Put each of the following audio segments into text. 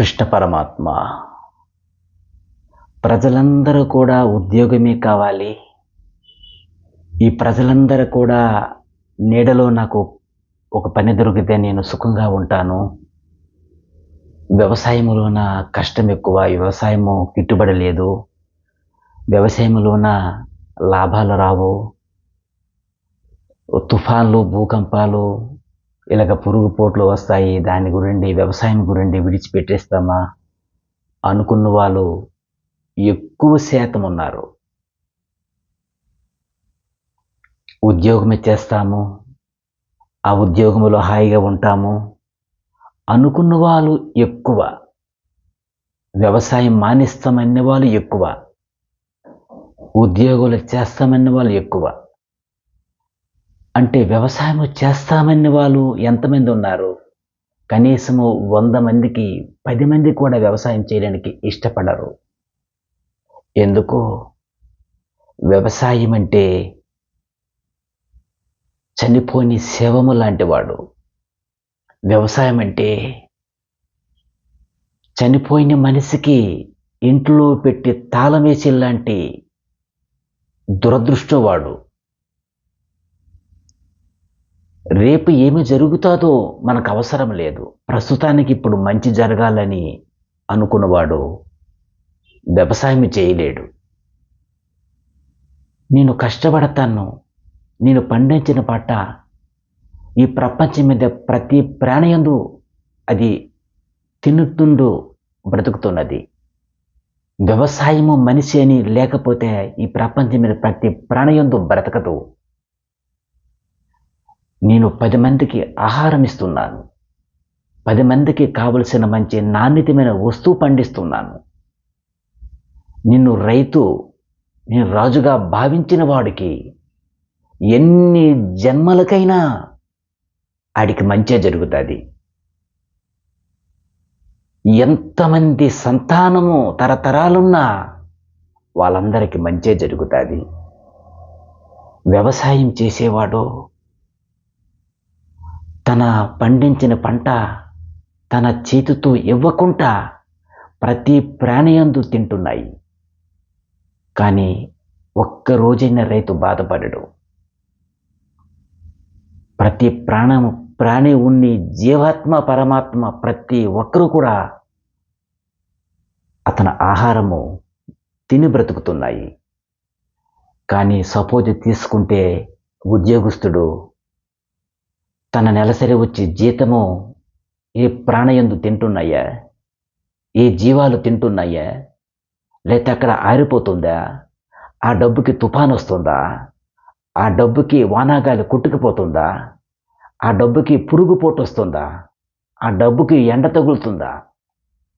కృష్ణ పరమాత్మ. ప్రజలందరూ కూడా ఉద్యోగమే కావాలి. ఈ ప్రజలందరూ కూడా నీడలో నాకు ఒక పని దొరికితే నేను సుఖంగా ఉంటాను. వ్యవసాయంలోన కష్టం ఎక్కువ వ్యవసాయము గిట్టుబడి లేదు. వ్యవసాయంలోన లాభాలు రావు. తుఫాన్లు భూకంపాలు ఇలాగ పురుగు పోట్లు వస్తాయి దాని గురించి వ్యవసాయం గురించి విడిచిపెట్టేస్తామా? అనుకున్న వాళ్ళు ఎక్కువ శాతం ఉన్నారు. ఉద్యోగమే చేస్తాము ఆ ఉద్యోగంలో హాయిగా ఉంటాము. అనుకున్న వాళ్ళు ఎక్కువ. వ్యవసాయం మానేస్తామన్న వాళ్ళు ఎక్కువ. ఉద్యోగాలు చేస్తామనే వాళ్ళు ఎక్కువ. అంటే వ్యవసాయం చేస్తామని వాళ్ళు ఎంతమంది ఉన్నారు? కనీసము వంద మందికి పది మంది కూడా వ్యవసాయం చేయడానికి ఇష్టపడరు. ఎందుకు? వ్యవసాయం అంటే చనిపోని శవము లాంటివాడు. వ్యవసాయం అంటే చనిపోయిన మనిషికి ఇంట్లో పెట్టి తాళం వేసి లాంటి దురదృష్టవాడు. రేపు ఏమి జరుగుతుందో మనకు అవసరం లేదు. ప్రస్తుతానికి ఇప్పుడు మంచి జరగాలని అనుకున్నవాడు వ్యవసాయం చేయలేడు. నేను కష్టపడతాను. నేను పండించిన పంట ఈ ప్రపంచం మీద ప్రతి ప్రాణయందు అది తినుతుండు బ్రతుకుతున్నది. వ్యవసాయము మనిషి అని లేకపోతే ఈ ప్రపంచం మీద ప్రతి ప్రాణయందు బ్రతకదు. నేను పది మందికి ఆహారం ఇస్తున్నాను. పది మందికి కావలసిన మంచి నాణ్యతమైన వస్తువు పండిస్తున్నాను. నిన్ను రైతు నేను రాజుగా భావించిన వాడికి ఎన్ని జన్మలకైనా ఆడికి మంచే జరుగుతుంది. ఎంతమంది సంతానము తరతరాలున్నా వాళ్ళందరికీ మంచే జరుగుతుంది. వ్యవసాయం చేసేవాడు తన పండించిన పంట తన చేతితో ఇవ్వకుండా ప్రతి ప్రాణియందు తింటున్నాయి. కానీ ఒక్క రోజైన రైతు బాధపడడు. ప్రతి ప్రాణము ప్రాణి ఉన్ని జీవాత్మ పరమాత్మ ప్రతి ఒక్కరూ కూడా అతని ఆహారము తిని బ్రతుకుతున్నాయి. కానీ సపోజ్ తీసుకుంటే ఉద్యోగస్తుడు తన నెలసరి వచ్చి జీతము ఏ ప్రాణయందు తింటున్నాయా? ఏ జీవాలు తింటున్నాయా? లేకపోతే అక్కడ ఆరిపోతుందా? ఆ డబ్బుకి తుఫాన్ వస్తుందా? ఆ డబ్బుకి వానాగాలి కొట్టుకుపోతుందా? ఆ డబ్బుకి పురుగు పోటు వస్తుందా? ఆ డబ్బుకి ఎండ తగులుతుందా?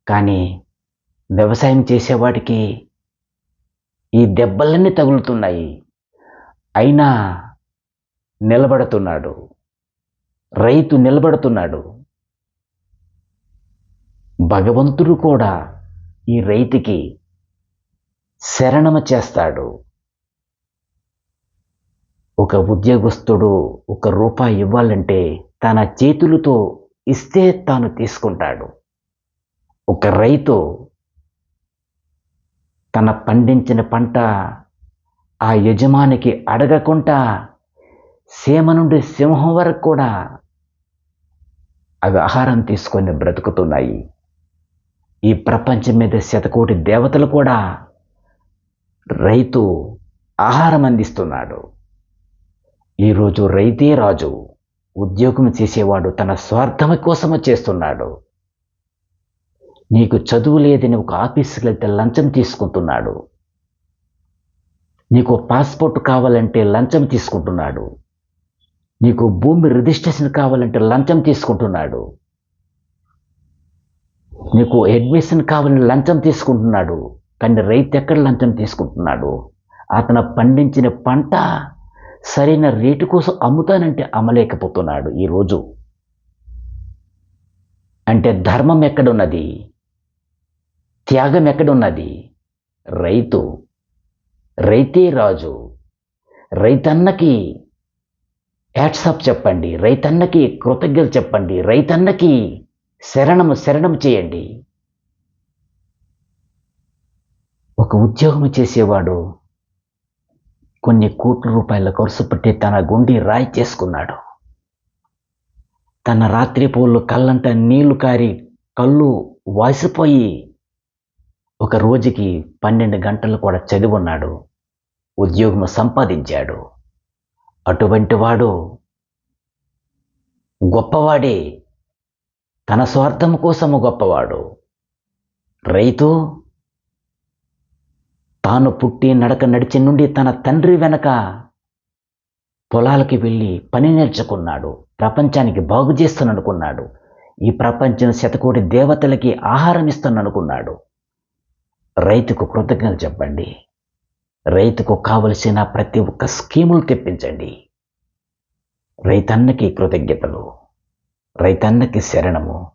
కానీ వ్యవసాయం చేసేవాడికి ఈ దెబ్బలన్నీ తగులుతున్నాయి. అయినా నిలబడుతున్నాడు. రైతు నిలబడుతున్నాడు. భగవంతుడు కూడా ఈ రైతుకి శరణమ చేస్తాడు. ఒక ఉద్యోగస్తుడు ఒక రూపాయి ఇవ్వాలంటే తన చేతులతో ఇస్తే తాను తీసుకుంటాడు. ఒక రైతు తన పండించిన పంట ఆ యజమానికి అడగకుండా సీమ నుండి సింహం వరకు కూడా అవి ఆహారం తీసుకొని బ్రతుకుతున్నాయి. ఈ ప్రపంచం మీద శతకోటి దేవతలు కూడా రైతు ఆహారం అందిస్తున్నాడు. ఈరోజు రైతే రాజు ఉద్యోగం చేసేవాడు తన స్వార్థం కోసము చేస్తున్నాడు. నీకు చదువు లేదని ఒక ఆఫీస్కి వెళ్తే లంచం తీసుకుంటున్నాడు. నీకు పాస్పోర్ట్ కావాలంటే లంచం తీసుకుంటున్నాడు. నీకు భూమి రిజిస్ట్రేషన్ కావాలంటే లంచం తీసుకుంటున్నాడు. నీకు అడ్మిషన్ కావాలని లంచం తీసుకుంటున్నాడు. కానీ రైతు ఎక్కడ లంచం తీసుకుంటున్నాడు? అతను పండించిన పంట సరైన రేటు కోసం అమ్ముతానంటే అమ్మలేకపోతున్నాడు ఈరోజు. అంటే ధర్మం ఎక్కడున్నది? త్యాగం ఎక్కడున్నది? రైతు రైతే రాజు రైతన్నకి యాట్సాప్ చెప్పండి రైతన్నకి కృతజ్ఞత చెప్పండి రైతన్నకి శరణము శరణం చేయండి. ఒక ఉద్యోగం చేసేవాడు కొన్ని కోట్ల రూపాయల ఖర్చు పెట్టి తన గుండి రాయి చేసుకున్నాడు. తన రాత్రి పూలు కళ్ళంట నీళ్ళు కారి కళ్ళు వాసిపోయి ఒక రోజుకి పన్నెండు గంటలు కూడా చదివి ఉన్నాడు ఉద్యోగం సంపాదించాడు. అటువంటి వాడు గొప్పవాడే. తన స్వార్థం కోసము గొప్పవాడు. రైతు తాను పుట్టి నడక నడిచి నుండి తన తండ్రి వెనక పొలాలకి వెళ్ళి పని నేర్చుకున్నాడు. ప్రపంచానికి బాగు చేస్తాననుకున్నాడు ఈ ప్రపంచం శతకోటి దేవతలకి ఆహారం ఇస్తాననుకున్నాడు రైతుకు కృతజ్ఞతలు చెప్పండి. రైతుకు కావలసిన ప్రతి ఒక్క స్కీములు తెప్పించండి. రైతన్నకి కృతజ్ఞతలు. రైతన్నకి శరణము.